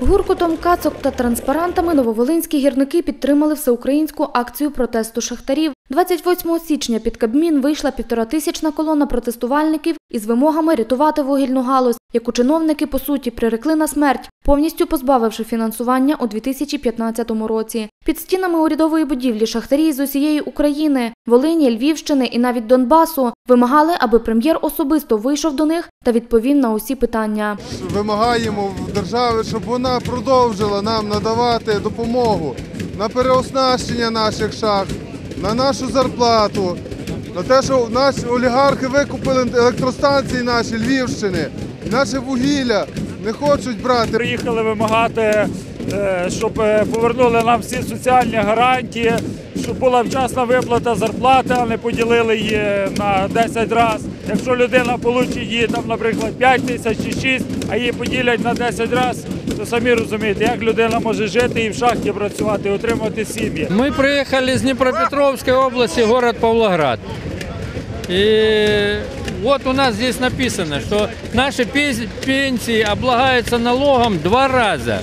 Гуркотом кацок та транспарантами нововолинські гірники підтримали всеукраїнську акцію протесту шахтарів. 28 січня під Кабмін вийшла півторатисячна колона протестувальників із вимогами рятувати вугільну галузь, яку чиновники по суті прирекли на смерть, повністю позбавивши фінансування у 2015 році. Під стінами урядової будівлі шахтарі з усієї України, Волині, Львівщини і навіть Донбасу вимагали, аби прем'єр особисто вийшов до них та відповів на усі питання. Вимагаємо держави, щоб вона продовжила нам надавати допомогу на переоснащення наших шахт, на нашу зарплату, на те, що наші олігархи викупили електростанції наші Львівщини, наше вугілля не хочуть брати. Приїхали вимагати, е, щоб е, повернули нам всі соціальні гарантії, щоб була вчасна виплата зарплати, а не поділили її на 10 разів. Якщо людина отримує її, там, наприклад, 5 тисяч чи 6, а її поділять на 10 разів, то самі розумієте, як людина може жити і в шахті працювати, і отримати сім'ї. Мы приехали из Днепропетровской области, город Павлоград. И вот у нас здесь написано, что наши пес- пенсии облагаются налогом два раза.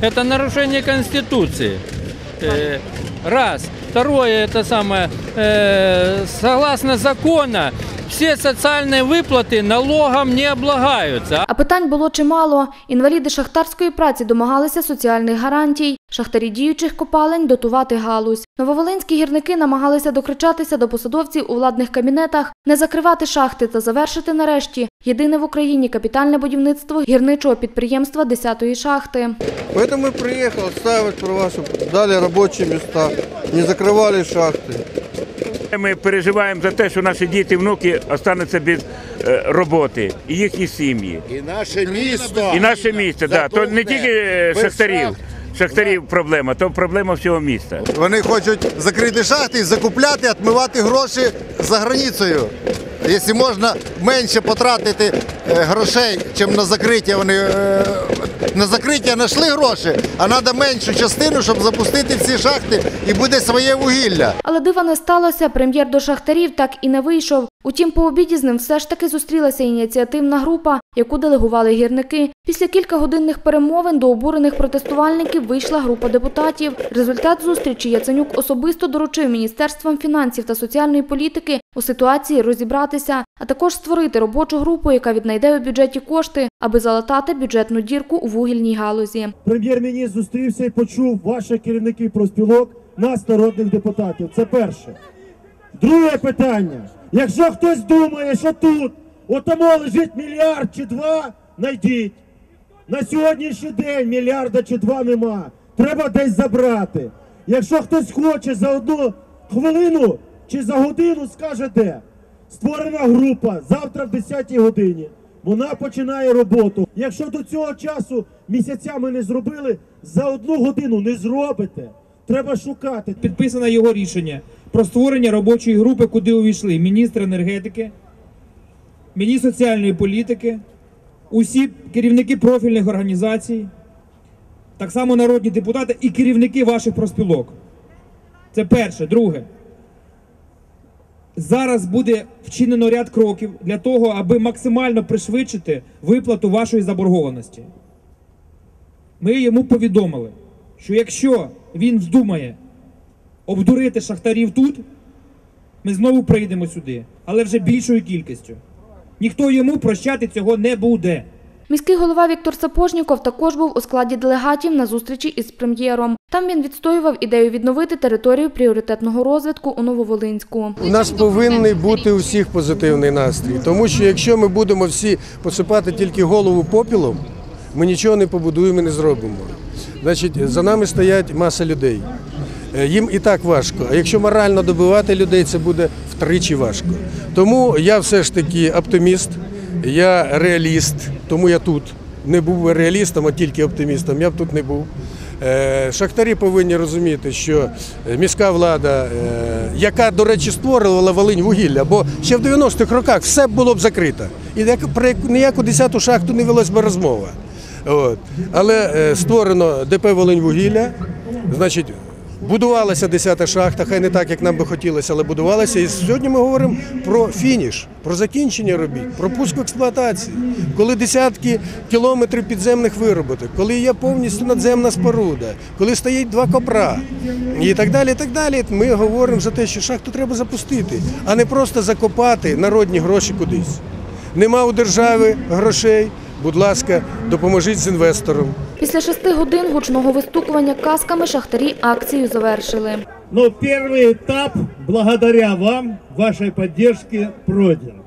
Это нарушение Конституции. Э, Раз. Второе, это самое, э, согласно закону, все социальные выплаты налогом не облагаются. А питань було чимало. Інваліди шахтарської праці домагалися соціальних гарантій, шахтарі діючих копалень дотувати галузь. Нововолинські гірники намагалися докричатися до посадовців у владних кабінетах, не закривати шахти та завершити нарешті єдине в Україні капітальне будівництво гірничого підприємства 10-ї шахти. Поэтому и приехал ставить права, чтобы дали рабочие места, не закрывали шахты. Ми переживаємо за те, що наші діти, внуки остануться без е, роботи, і їхні сім'ї. І наше місто. І наше місце, да. то не тільки е, шахтарів. Шахтарів проблема, то проблема всього міста. Вони хочуть закрити шахти, закупляти, відмивати гроші за границею. Якщо можна менше потратити е, грошей, чим на закриття, вони е, на закриття знайшли гроші, а треба меншу частину, щоб запустити всі шахти і буде своє вугілля. Але дива не сталося, прем'єр до шахтарів так і не вийшов. Утім, по обіді з ним все ж таки зустрілася ініціативна група, яку делегували гірники. Після кількагодинних перемовин до обурених протестувальників вийшла група депутатів. Результат зустрічі Яценюк особисто доручив Міністерствам фінансів та соціальної політики у ситуації розібратися, а також створити робочу групу, яка віднайде у бюджеті кошти, аби залатати бюджетну дірку у вугільній галузі. Прем'єр-міністр зустрівся і почув ваших керівників профспілок, нас, народних депутатів. Це перше. Друге питання. Якщо хтось думає, що тут отамо лежить мільярд чи два, знайдіть. На сьогоднішній день мільярда чи два нема. Треба десь забрати. Якщо хтось хоче за одну хвилину чи за годину, скаже де. Створена група завтра в 10 годині. Вона починає роботу. Якщо до цього часу місяцями не зробили, за одну годину не зробите. Треба шукати. підписано його рішення про створення робочої групи, куди увійшли міністр енергетики, міністр соціальної політики, усі керівники профільних організацій, так само народні депутати і керівники ваших профспілок. Це перше. Друге. Зараз буде вчинено ряд кроків для того, аби максимально пришвидшити виплату вашої заборгованості. Ми йому повідомили, що якщо він вздумає обдурити шахтарів тут, ми знову прийдемо сюди, але вже більшою кількістю. Ніхто йому прощати цього не буде. Міський голова Віктор Сапожніков також був у складі делегатів на зустрічі із прем'єром. Там він відстоював ідею відновити територію пріоритетного розвитку у Нововолинську. У нас повинен бути у всіх позитивний настрій, тому що якщо ми будемо всі посипати тільки голову попілом, ми нічого не побудуємо і не зробимо. Значить, за нами стоять маса людей. Е, Їм і так важко. А якщо морально добивати людей, це буде втричі важко. Тому я все ж таки оптиміст, я реаліст, тому я тут. Не був реалістом, а тільки оптимістом. Я б тут не був. Е, Шахтарі повинні розуміти, що міська влада, е, яка, до речі, створювала Волинь вугілля, бо ще в 90-х роках все було б закрито. І про ніяку 10-ту шахту не велась би розмова. От. Але е, створено ДП Волинь вугілля, значить, Будувалася 10-та шахта, хай не так, як нам би хотілося, але будувалася. І сьогодні ми говоримо про фініш, про закінчення робіт, про пуск експлуатації, коли десятки кілометрів підземних вироботок, коли є повністю надземна споруда, коли стоїть два копра і так далі. і так далі. Ми говоримо за те, що шахту треба запустити, а не просто закопати народні гроші кудись. Нема у держави грошей. Будь ласка, допоможіть з інвестором. Після шести годин гучного вистукування касками шахтарі акцію завершили. Но первый этап, благодаря вам, вашей поддержке, пройден.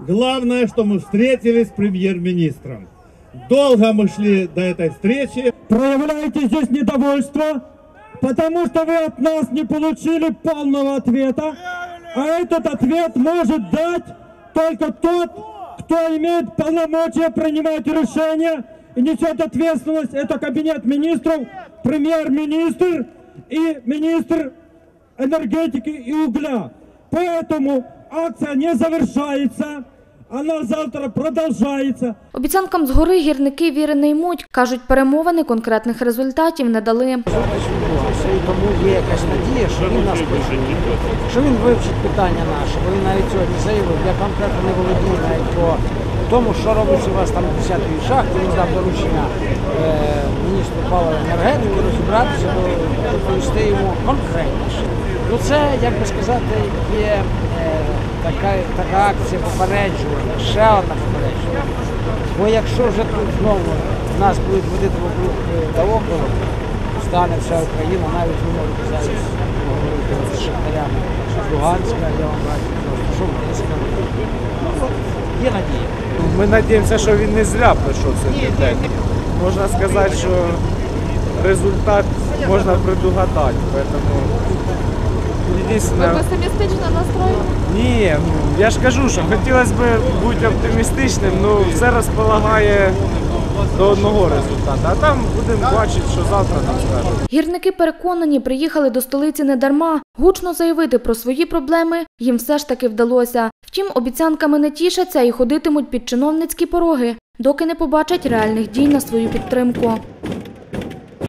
Главное, что мы встретились с премьер-министром. Долго мы шли до этой встречи. Проявляете здесь недовольство, потому что вы от нас не получили полного ответа. А этот ответ может дать только тот, кто имеет полномочия принимать решения и несет ответственность. Это кабинет министров, премьер-министр и министр энергетики и угля. Поэтому акция не завершается, она завтра продолжается. Обіцянкам згори гірники віри не ймуть. Кажуть, перемовини конкретних результатів не дали. Тому є якась надія, що він нас почує, що він вивчить питання наше, бо він навіть сьогодні заявив, я конкретно не володію навіть по тому, що робиться у вас там 10-ї шахті, він дав доручення е, міністру палива енергетики розібратися, до- доповісти йому конкретніше. Ну це, як би сказати, є е, така, така акція попереджування, ще одна попереджування. Бо якщо вже тут знову нас будуть водити вокруг е, та около, стане вся Україна, навіть ви можете зараз говорити з шахтарями з Луганська, я вам бачу, що ви не. Ну, Є надія. Ми сподіваємося, що він не зря пройшов цей пітек. Можна сказати, що результат можна предугадати. Поэтому... Ви песимістично настроєні? Ні, ну, я ж кажу, що хотілося б бути оптимістичним, але все розполагає до одного результату. А там будемо бачити, що завтра нам скажуть. Гірники переконані, приїхали до столиці не дарма. Гучно заявити про свої проблеми їм все ж таки вдалося. Втім, обіцянками не тішаться і ходитимуть під чиновницькі пороги, доки не побачать реальних дій на свою підтримку.